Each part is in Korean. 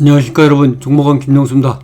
안녕하십니까 여러분 종목원 김영수입니다.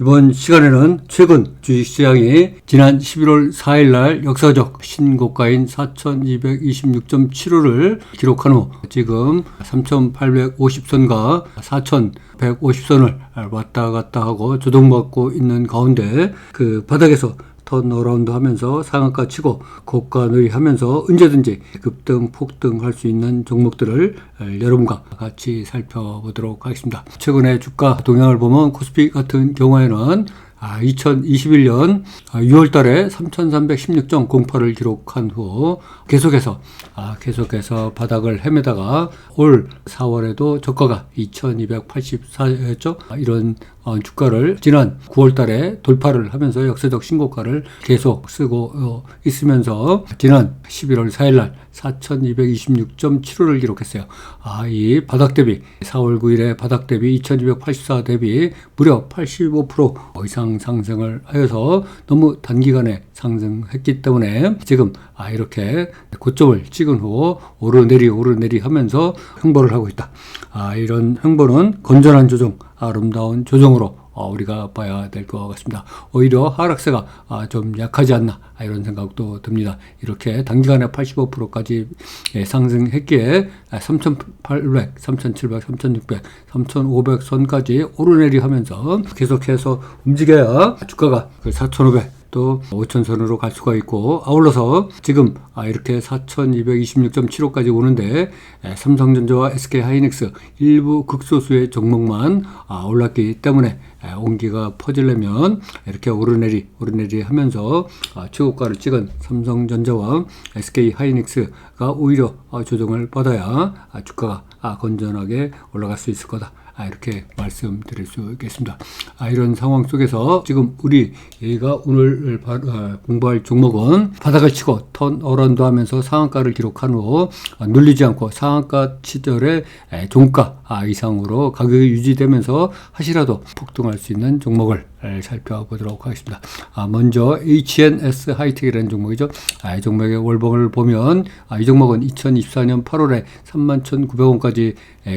이번 시간에는 최근 주식시장이 지난 11월 4일 날 역사적 신고가인 4226.75를 기록한 후 지금 3850선과 4150선을 왔다 갔다 하고 조정받고 있는 가운데 그 바닥에서 턴어라운드 하면서 상한가 치고 고가 늘이 하면서 언제든지 급등 폭등 할 수 있는 종목들을 여러분과 같이 살펴보도록 하겠습니다. 최근에 주가 동향을 보면 코스피 같은 경우에는 아, 2021년 6월 달에 3,316.08를 기록한 후 계속해서 아, 계속해서 바닥을 헤매다가 올 4월에도 저가가 2,284였죠. 아, 이런 어, 주가를 지난 9월 달에 돌파를 하면서 역사적 신고가를 계속 쓰고 어, 있으면서 지난 11월 4일 날 4,226.75를 기록했어요. 아, 이 바닥 대비 4월 9일에 바닥 대비 2,284 대비 무려 85% 이상 상승을 하여서 너무 단기간에 상승했기 때문에 지금 아 이렇게 고점을 찍은 후 오르내리 오르내리 하면서 횡보를 하고 있다. 아 이런 횡보는 건전한 조정, 아름다운 조정으로 어, 우리가 봐야 될 것 같습니다. 오히려 하락세가 아, 좀 약하지 않나 아, 이런 생각도 듭니다. 이렇게 단기간에 85%까지 예, 상승했기에 3,800, 3,700, 3,600, 3,500 선까지 오르내리 하면서 계속해서 움직여야 주가가 그 4,500, 또 5천선으로 갈 수가 있고 아울러서 지금 아, 이렇게 4,226.75까지 오는데 삼성전자와 SK하이닉스 일부 극소수의 종목만 아, 올랐기 때문에 온기가 퍼지려면 이렇게 오르내리 오르내리 하면서 아, 최고가를 찍은 삼성전자와 SK하이닉스가 오히려 조정을 받아야 주가가 건전하게 올라갈 수 있을 거다. 아, 이렇게 말씀드릴 수 있겠습니다. 아, 이런 상황 속에서 지금 우리가 오늘 아, 공부할 종목은 바닥을 치고 턴 어런도 하면서 상한가를 기록한 후 눌리지 않고 상한가 시절에 종가 이상으로 가격이 유지되면서 하시라도 폭등할 수 있는 종목을 살펴보도록 하겠습니다. 아, 먼저 HNS 하이텍이라는 종목이죠. 아, 이 종목의 월봉을 보면 아, 이 종목은 2024년 8월에 31,900원까지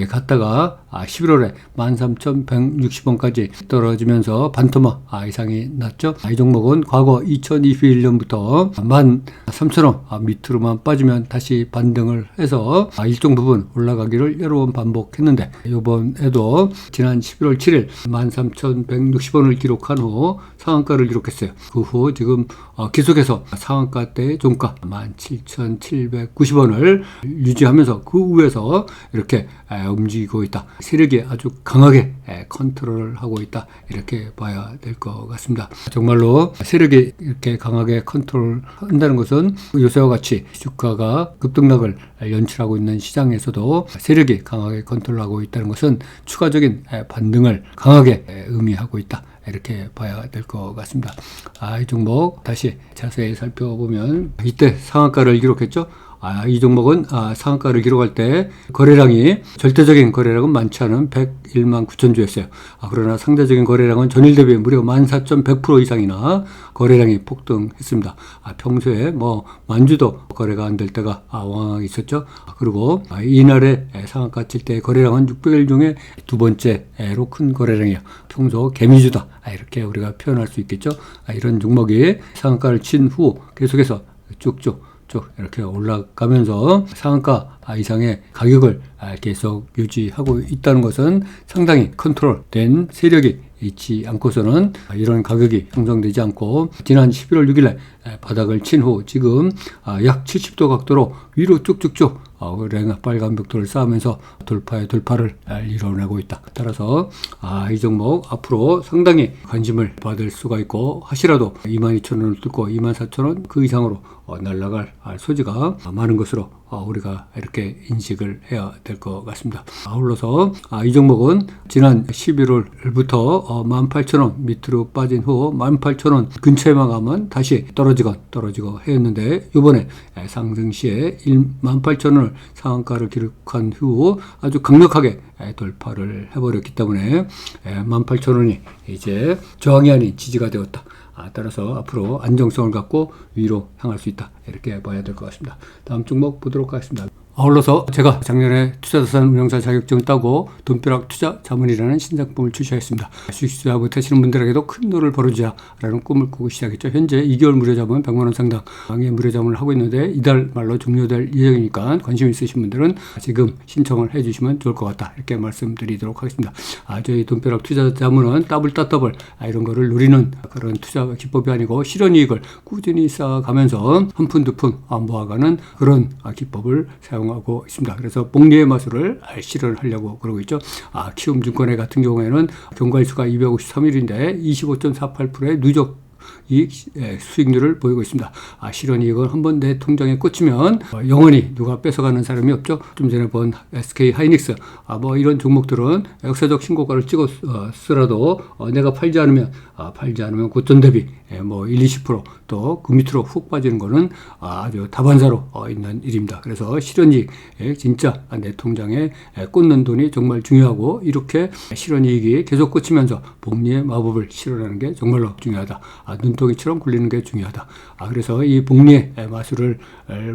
갔다가 아, 11월에 13,160원까지 떨어지면서 반토막 아, 이상이 났죠. 아, 이 종목은 과거 2021년부터 13,000원 아, 밑으로만 빠지면 다시 반등을 해서 아, 일정 부분 올라가기를 여러 번 반복했는데 이번에도 지난 11월 7일 13,160원을 기록 기록한 후 상한가를 기록했어요. 그 후 지금 어, 계속해서 상한가 때 종가 17,790원을 유지하면서 그 위에서 이렇게 움직이고 있다. 세력이 아주 강하게 컨트롤을 하고 있다. 이렇게 봐야 될 것 같습니다. 정말로 세력이 이렇게 강하게 컨트롤 한다는 것은 요새와 같이 주가가 급등락을 연출하고 있는 시장에서도 세력이 강하게 컨트롤하고 있다는 것은 추가적인 반등을 강하게 의미하고 있다. 이렇게 봐야 될 것 같습니다. 아, 이 종목 다시 자세히 살펴보면 이때 상한가를 기록했죠. 아, 이 종목은 아, 상한가를 기록할 때 거래량이 절대적인 거래량은 많지 않은 101만 9천 주였어요. 아, 그러나 상대적인 거래량은 전일 대비 무려 14,100% 이상이나 거래량이 폭등했습니다. 아, 평소에 뭐 만주도 거래가 안 될 때가 아, 왕왕 있었죠. 아, 그리고 아, 이날에 상한가 칠 때 거래량은 600일 중에 두 번째로 큰 거래량이에요. 평소 개미주다 아, 이렇게 우리가 표현할 수 있겠죠. 아, 이런 종목이 상한가를 친 후 계속해서 쭉쭉 쭉 이렇게 올라가면서 상한가 이상의 가격을 계속 유지하고 있다는 것은 상당히 컨트롤된 세력이 있지 않고서는 이런 가격이 형성되지 않고 지난 11월 6일에 바닥을 친 후 지금 약 70도 각도로 위로 쭉쭉쭉 랭 빨간 벽돌을 쌓으면서 돌파에 돌파를 이뤄내고 있다. 따라서 이 종목 앞으로 상당히 관심을 받을 수가 있고 하시라도 22,000원을 뚫고 24,000원 그 이상으로 어, 날아갈 소지가 많은 것으로 어, 우리가 이렇게 인식을 해야 될 것 같습니다. 아울러서 아, 이 종목은 지난 11월부터 18,000원 어, 밑으로 빠진 후 18,000원 근처에만 가면 다시 떨어지건 떨어지고 했는데 이번에 상승 시에 18,000원을 상한가를 기록한 후 아주 강력하게 돌파를 해버렸기 때문에 18,000원이 이제 저항이 아닌 지지가 되었다. 아, 따라서 앞으로 안정성을 갖고 위로 향할 수 있다. 이렇게 봐야 될 것 같습니다. 다음 종목 보도록 하겠습니다. 아울러서 제가 작년에 투자자산 운영사 자격증 따고 돈벼락 투자 자문이라는 신상품을 출시하였습니다. 주식 투자 못하시는 분들에게도 큰 돈을 벌어주자라는 꿈을 꾸고 시작했죠. 현재 2개월 무료 자문 100만 원 상당의 무료 자문을 하고 있는데 이달 말로 종료될 예정이니까 관심 있으신 분들은 지금 신청을 해주시면 좋을 것 같다 이렇게 말씀드리도록 하겠습니다. 아, 저희 돈벼락 투자 자문은 더블 따더블 아, 이런 거를 누리는 그런 투자 기법이 아니고 실현 이익을 꾸준히 쌓아가면서 한 푼 두푼 모아가는 그런 아, 기법을 사용 하고 있습니다. 그래서 복리의 마술을 실현하려고 그러고 있죠. 아, 키움증권회 같은 경우에는 경과일수가 253일인데 25.48%의 누적 이 예, 수익률을 보이고 있습니다. 아, 실현이익은 한번 내 통장에 꽂히면 어, 영원히 누가 뺏어가는 사람이 없죠. 좀 전에 본 SK 하이닉스 아, 뭐 이런 종목들은 역사적 신고가를 찍었으라도 어, 내가 팔지 않으면 아, 팔지 않으면 고점 대비 예, 뭐 1, 20%또 그 밑으로 훅 빠지는 거는 아주 다반사로 어, 있는 일입니다. 그래서 실현이익 예, 진짜 내 통장에 예, 꽂는 돈이 정말 중요하고 이렇게 실현이익이 계속 꽂히면서 복리의 마법을 실현하는 게 정말로 중요하다. 아, 눈덩이처럼 굴리는 게 중요하다. 아, 그래서 이 복리의 마술을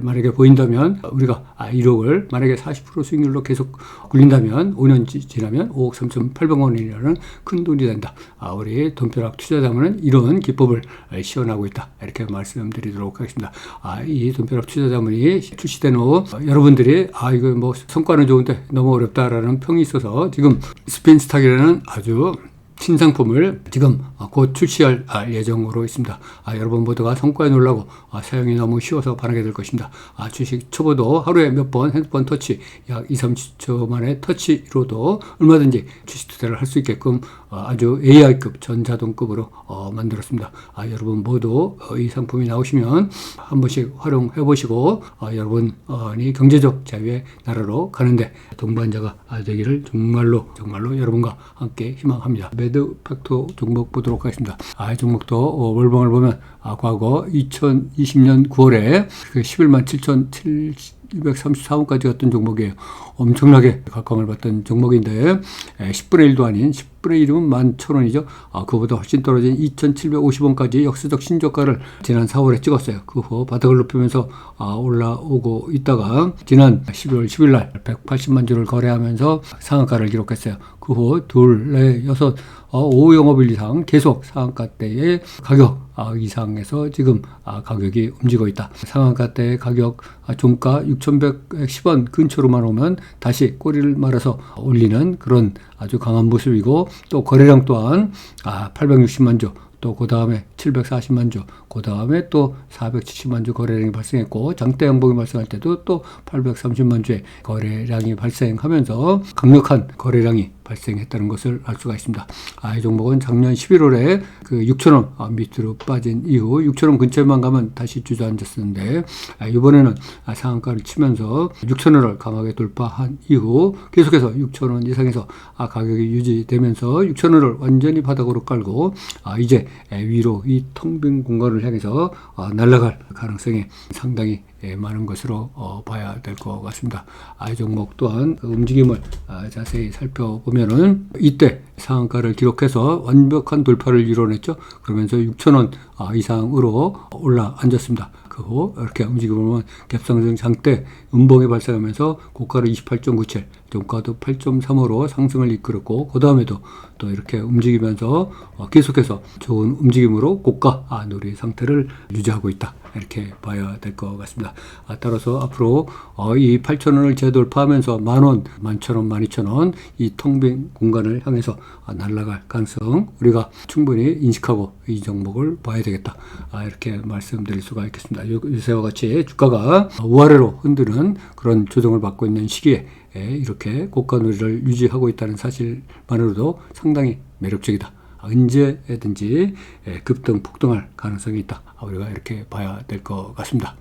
만약에 보인다면 우리가 아, 1억을 만약에 40% 수익률로 계속 굴린다면 5년 지나면 5억 3,800원이라는 큰 돈이 된다. 아, 우리 돈벼락 투자자문은 이런 기법을 시연하고 있다. 이렇게 말씀드리도록 하겠습니다. 아, 이 돈벼락 투자자문이 출시된 후 여러분들이 아, 이거 뭐 성과는 좋은데 너무 어렵다라는 평이 있어서 지금 스핀스탁이라는 아주 신상품을 지금 곧 출시할 예정으로 있습니다. 아, 여러분 모두가 성과에 놀라고 아, 사용이 너무 쉬워서 반하게 될 것입니다. 아, 주식 초보도 하루에 몇 번 핸드폰 터치 약 2, 30초 만에 터치로도 얼마든지 주식 투자를 할 수 있게끔 어, 아주 AI급 전자동급으로 어, 만들었습니다. 아, 여러분 모두 어, 이 상품이 나오시면 한 번씩 활용해 보시고 어, 여러분이 경제적 자유의 나라로 가는데 동반자가 되기를 정말로 정말로 여러분과 함께 희망합니다. 매드 팩토 종목 보도록 하겠습니다. 아, 이 종목도 어, 월봉을 보면 아, 과거 2020년 9월에 그 11만 7천 7 234원까지 갔던 종목이에요. 엄청나게 각광을 받던 종목인데 10분의 1도 아닌 10 분의 1이면 11,000원이죠. 아, 그보다 훨씬 떨어진 2,750원까지 역사적 신저가를 지난 4월에 찍었어요. 그 후 바닥을 높이면서 아, 올라오고 있다가 지난 12월 10일 날 180만 주를 거래하면서 상한가를 기록했어요. 그 후 둘, 넷, 여섯, 어, 5 영업일 이상 계속 상한가대의 가격 아, 이상에서 지금 아, 가격이 움직이고 있다. 상한가 때 가격 아, 종가 6,110원 근처로만 오면 다시 꼬리를 말아서 올리는 그런 아주 강한 모습이고 또 거래량 또한 아, 860만 주. 또그 다음에 740만 주, 그 다음에 또 470만 주 거래량이 발생했고 장대 양봉이 발생할 때도 또 830만 주의 거래량이 발생하면서 강력한 거래량이 발생했다는 것을 알 수가 있습니다. 아, 이 종목은 작년 11월에 그 6천원 아, 밑으로 빠진 이후 6천원 근처에만 가면 다시 주저앉았었는데 아, 이번에는 아, 상한가를 치면서 6천원을 강하게 돌파한 이후 계속해서 6천원 이상에서 아, 가격이 유지되면서 6천원을 완전히 바닥으로 깔고 아, 이제 위로 이 텅 빈 공간을 향해서 아, 날아갈 가능성이 상당히 예, 많은 것으로 어, 봐야 될 것 같습니다. 아, 이 종목 또한 그 움직임을 아, 자세히 살펴보면은 이때 상한가를 기록해서 완벽한 돌파를 이뤄냈죠. 그러면서 6천원 아, 이상으로 올라 앉았습니다. 그 후 이렇게 움직임을 보면 갭상승 장대 음봉이 발생하면서 고가를 28.97, 종가도 8.35로 상승을 이끌었고 그 다음에도 또 이렇게 움직이면서 어, 계속해서 좋은 움직임으로 고가 아, 누리 상태를 유지하고 있다. 이렇게 봐야 될 것 같습니다. 아, 따라서 앞으로 어, 이 8천원을 재돌파하면서 만원, 만천원, 만이천원 이 텅 빈 공간을 향해서 아, 날아갈 가능성 우리가 충분히 인식하고 이 종목을 봐야 되겠다. 아, 이렇게 말씀드릴 수가 있겠습니다. 요새와 같이 주가가 우아래로 흔드는 그런 조정을 받고 있는 시기에 이렇게 고가 누리를 유지하고 있다는 사실만으로도 상당히 매력적이다. 언제든지 급등, 폭등할 가능성이 있다. 우리가 이렇게 봐야 될 것 같습니다.